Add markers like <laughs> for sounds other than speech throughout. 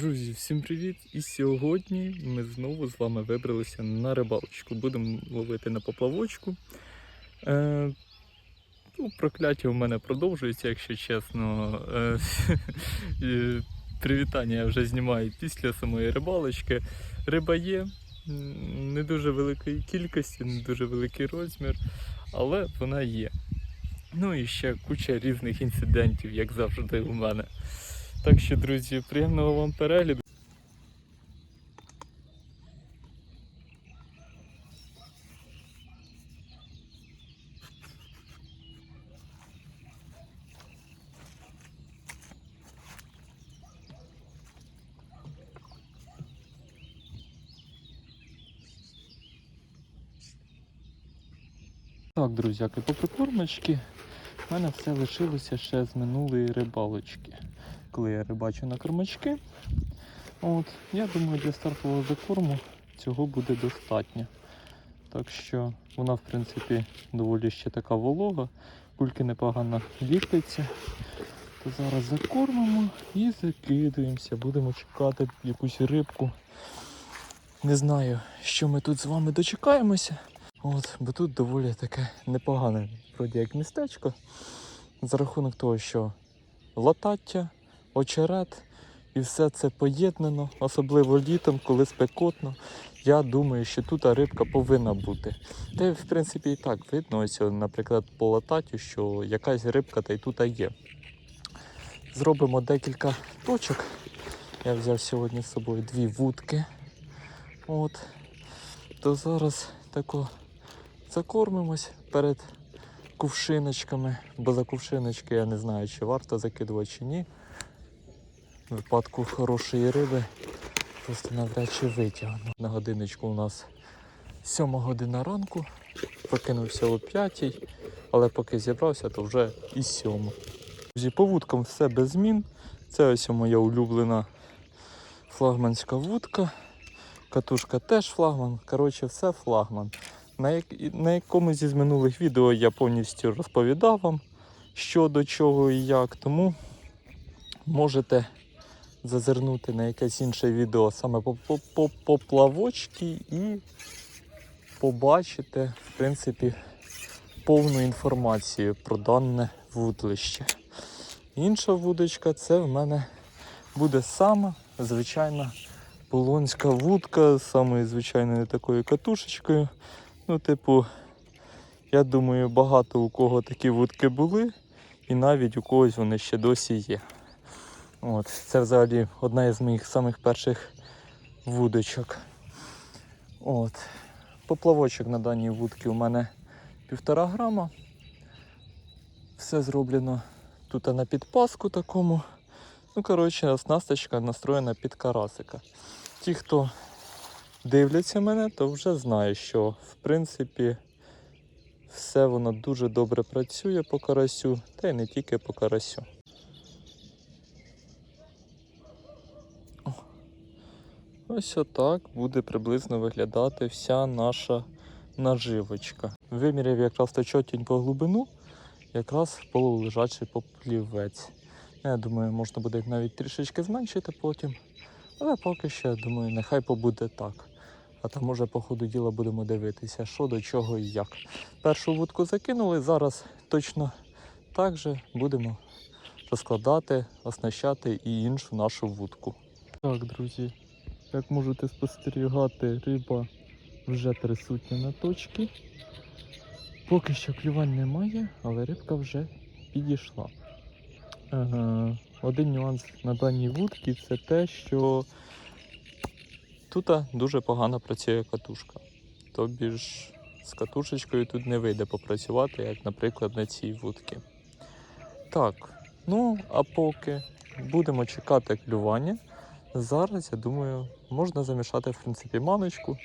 Друзі, всім привіт! І сьогодні ми знову з вами вибралися на рибалочку. Будемо ловити на поплавочку. Е, ну, прокляття у мене продовжується, якщо чесно. Е, <laughs> привітання я вже знімаю після самої рибалочки. Риба є, не дуже великої кількості, не дуже великий розмір, але вона є. Ну і ще куча різних інцидентів, як завжди у мене. Так що, друзі, приємного вам перегляду. Так, друзяки, по прикормочці в мене все лишилося ще з минулої рибалочки. Коли я рибачу на кормачки, от, я думаю, для стартового закорму цього буде достатньо. Так що вона, в принципі, доволі ще така волога, кульки непогано ліпиться. То зараз закормимо і закидуємося. Будемо чекати якусь рибку. Не знаю, що ми тут з вами дочекаємося. От, бо тут доволі таке непогане вроді як містечко. За рахунок того, що латаття, очерет і все це поєднано, особливо літом, коли спекотно. Я думаю, що тут рибка повинна бути. Та в принципі і так видно, ось, наприклад, по лататтю, що якась рибка та й тут є. Зробимо декілька точок. Я взяв сьогодні з собою дві вудки. От. То зараз тако закормимось перед кувшиночками, бо за кувшиночки я не знаю, чи варто закидувати, чи ні. В випадку хорошої риби просто навряд чи витягну. На годиночку у нас 7 година ранку, прокинувся о 5, але поки зібрався, то вже і 7. Друзі, по вудкам все без змін. Це ось моя улюблена флагманська вудка. Катушка теж флагман. Коротше, все флагман. На, як... на якомусь із минулих відео я повністю розповідав вам, що до чого і як. Тому можете зазирнути на якесь інше відео саме по, плавочці і побачите, в принципі, повну інформацію про дане вудлище. Інша вудочка це в мене буде сама звичайна полонська вудка з самою звичайною такою катушечкою. Ну, типу, я думаю, багато у кого такі вудки були, і навіть у когось вони ще досі є. От, Це взагалі одна із моїх самих перших вудочок. От. Поплавочок на даній вудці у мене півтора грама. Все зроблено тут на підпаску такому. Ну, коротше, оснасточка настроєна під карасика. Ті, хто дивляться мене, то вже знає, що в принципі все воно дуже добре працює по карасю, та й не тільки по карасю. Ось отак буде приблизно виглядати вся наша наживочка. Виміряв якраз та чотенько глибину, якраз полулежачий поплівець. Я думаю, можна буде навіть трішечки зменшити потім. Але поки що, я думаю, нехай побуде так. А там може по ходу діла будемо дивитися, що до чого і як. Першу вудку закинули, зараз точно так же будемо розкладати, оснащати і іншу нашу вудку. Так, друзі, як можете спостерігати, риба вже присутня на точці. Поки що клювань немає, але рибка вже підійшла. Ага. Один нюанс на даній вудці це те, що тут дуже погано працює катушка. Тобі ж з катушечкою тут не вийде попрацювати, як, наприклад, на цій вудці. Так, ну а поки будемо чекати клювання, зараз, я думаю, можна замішати в принципі маночку,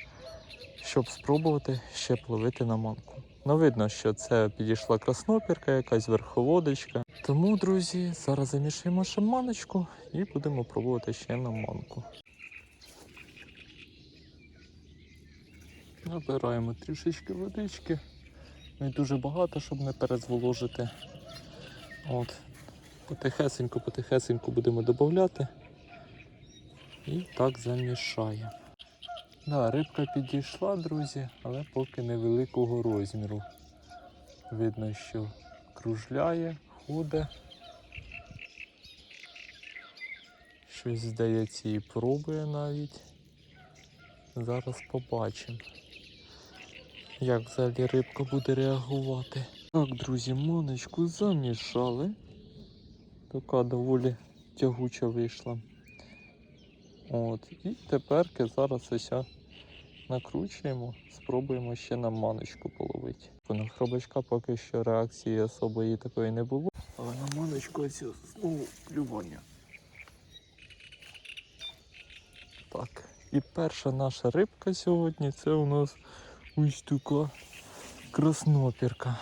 щоб спробувати ще пловити на манку. Ну, видно, що це підійшла краснопірка, якась верховодочка. Тому, друзі, зараз замішуємо ще маночку і будемо пробувати ще на манку. Набираємо трішечки водички. Не дуже багато, щоб не перезволожити. От. Потихесенько, потихесенько будемо додати. І так замішаємо. Да, рибка підійшла, друзі, але поки невеликого розміру. Видно, що кружляє, ходить. Щось, здається, і пробує навіть. Зараз побачимо, як взагалі рибка буде реагувати. Так, друзі, моночку замішали. Така доволі тягуча вийшла. От. І теперки зараз ось накручуємо, спробуємо ще на маночку половити. На хробачка поки що реакції особої такої не було. Але на маночку ось знову плювання. Так. І перша наша рибка сьогодні це у нас ось така краснопірка.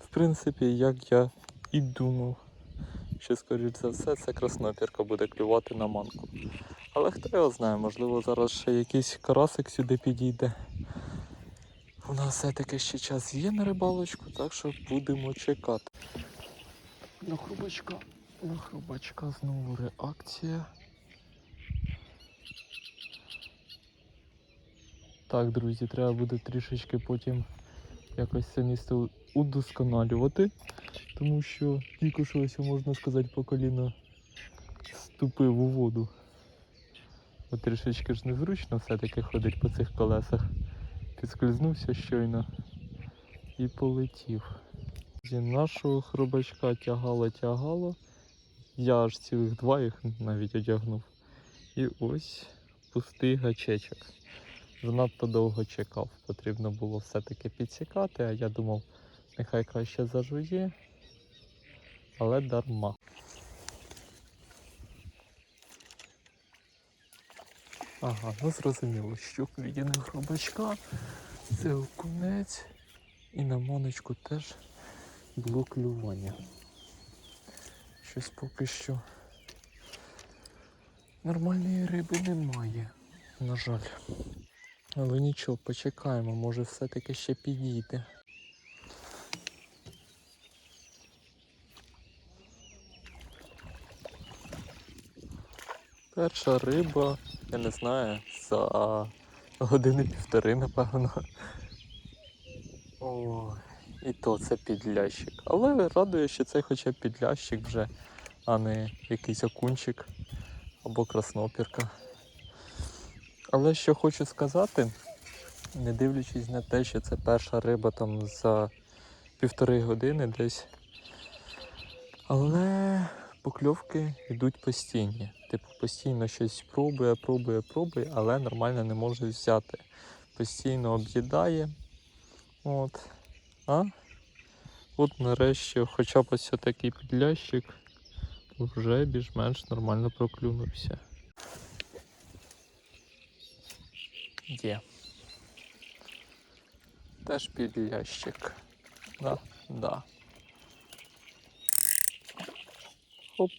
В принципі, як я і думав, що, скоріш за все, це краснопірка буде клювати на манку. Але хто його знає, можливо, зараз ще якийсь карасик сюди підійде. У нас все-таки ще час є на рибалочку, так що будемо чекати. На хрубачка, на хрубачка знову реакція. Так, друзі, треба буде трішечки потім якось це місце удосконалювати, тому що тільки що можна сказати по коліно ступив у воду. От трішечки ж незручно все-таки ходить по цих колесах. Підскользнувся щойно і полетів. Зі нашого хробачка тягало, тягало. Я аж цілих два їх навіть одягнув. І ось пустий гачечок. Занадто довго чекав. Потрібно було все-таки підсікати, а я думав, нехай краще зажує, але дарма. Ага, ну зрозуміло, що відяне хробачка, це окунець і на маночку теж було клювання. Щось поки що нормальної риби немає, на жаль. Але нічого, почекаємо, може все-таки ще підійде. Перша риба, я не знаю, за години півтори, напевно. О, і то це підлящик. Але радує, що це хоча б підлящик вже, а не якийсь окунчик або краснопірка. Але що хочу сказати, не дивлячись на те, що це перша риба там за півтори години десь. Але покльовки йдуть постійні. Типу постійно щось пробує, пробує, пробує, але нормально не може взяти. Постійно об'їдає. От. А от нарешті, хоча б ось такий підлящик вже більш-менш нормально проклюнувся. Є. Теж підлящик. Да, да. Хоп,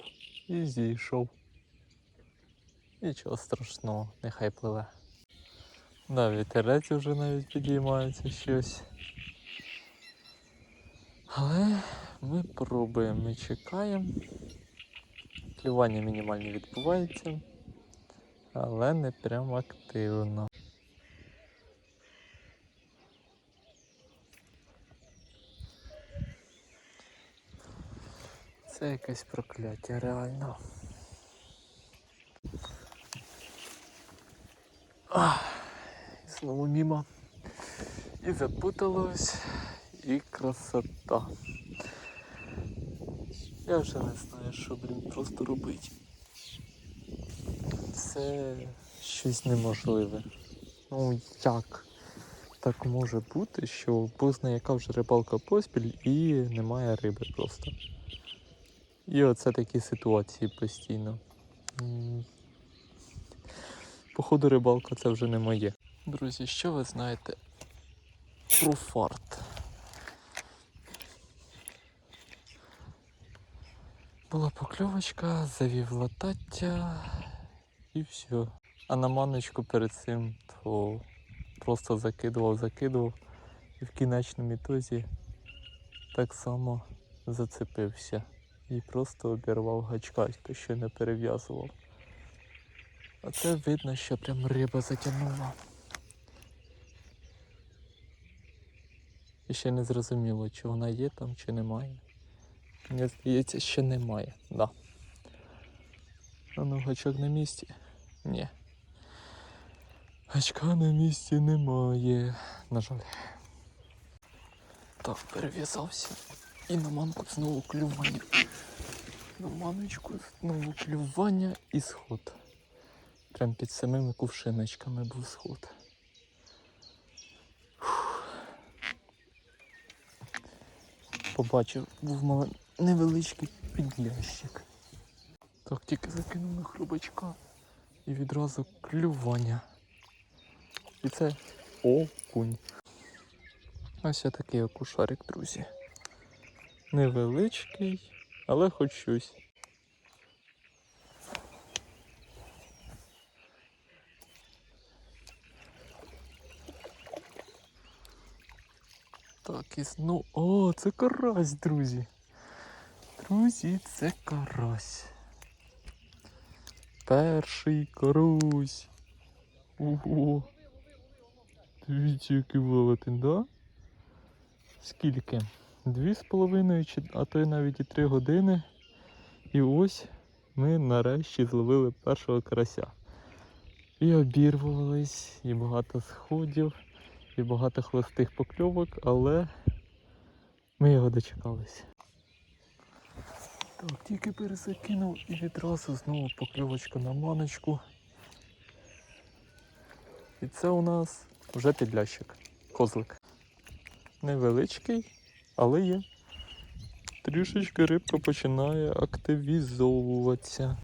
і зійшов. Нічого страшного, нехай пливе. Да, вітерець вже навіть підіймається щось. Але ми пробуємо, ми чекаємо. Клювання мінімальне відбувається, але не прям активно. Це якесь прокляття реально. Ах, і знову мімо. І запуталось, і красота. Я вже не знаю, що блін просто робити. Це щось неможливе. Ну як так може бути, що позна яка вже рибалка поспіль і немає риби просто. І оце такі ситуації постійно. Походу рибалка це вже не моє. Друзі, що ви знаєте про фарт? Була покльовочка, завів латаття і все. А на маночку перед цим то просто закидував, закидував і в кінечному ітозі так само зацепився і просто обірвав гачка, то ще не перев'язував. Оце видно, що прям риба затягнула. І ще не зрозуміло, чи вона є там, чи немає. Мені здається, що немає, да. А ну, гачок на місці? Ні. Гачка на місці немає. На жаль. Так, перев'язався. І на манку знову клювання. На маночку знову клювання і сход. Прям під самими кувшиночками був сход. Побачив, був мал... невеличкий підлящик. Так, тільки закинув на хрубачка і відразу клювання. І це окунь. Ось я такий окушарик, друзі. Невеличкий, але хоч щось. Так, і знову. О, це карась, друзі. Друзі, це карась. Перший карусь. Ого. Дивіться, який велетень, да? Скільки? Дві з половиною, чи- а то й навіть і три години. І ось ми нарешті зловили першого карася. І обірвувались, і багато сходів, і багато хвостих покльовок, але ми його дочекались. Так, тільки перезакинув і відразу знову покльовочка на маночку. І це у нас вже підлящик, козлик. Невеличкий, але є. Трішечки рибка починає активізовуватися.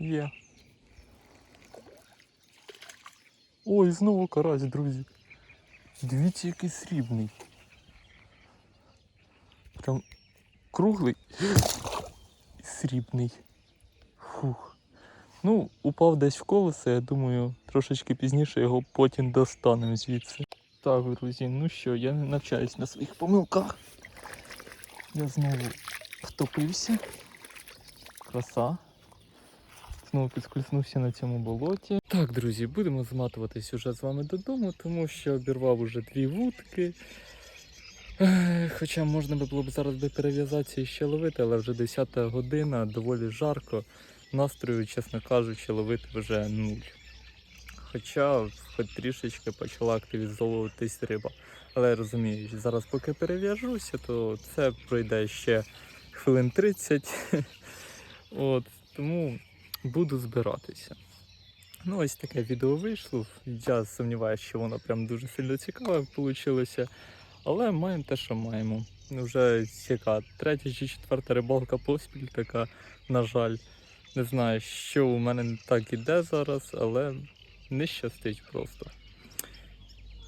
Є. Ой, знову карась, друзі. Дивіться, який срібний. Прям круглий і срібний. Фух. Ну, упав десь в колесо, я думаю, трошечки пізніше його потім достанемо звідси. Так, друзі, ну що, я не навчаюсь на своїх помилках. Я знову втопився. Краса. Знову підскользнувся на цьому болоті. Так, друзі, будемо зматуватись уже з вами додому, тому що обірвав уже дві вудки. Хоча можна було б зараз би перев'язатися і ще ловити, але вже 10 година, доволі жарко. Настрою, чесно кажучи, ловити вже нуль. Хоча хоч трішечки почала активізовуватись риба. Але я розумію, що зараз поки перев'яжуся, то це пройде ще хвилин 30. <laughs> От, тому буду збиратися. Ну, ось таке відео вийшло. Я сумніваюся, що воно прям дуже сильно цікаве вийшло. Але маємо те, що маємо. Вже яка третя чи четверта рибалка поспіль така, на жаль. Не знаю, що у мене не так іде зараз, але не щастить просто.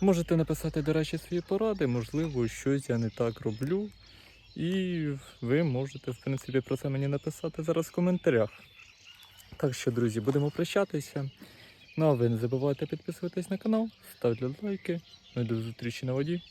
Можете написати, до речі, свої поради, можливо, щось я не так роблю. І ви можете, в принципі, про це мені написати зараз в коментарях. Так що, друзі, будемо прощатися. Ну а ви не забувайте підписуватись на канал, ставте лайки. Ну і до зустрічі на воді.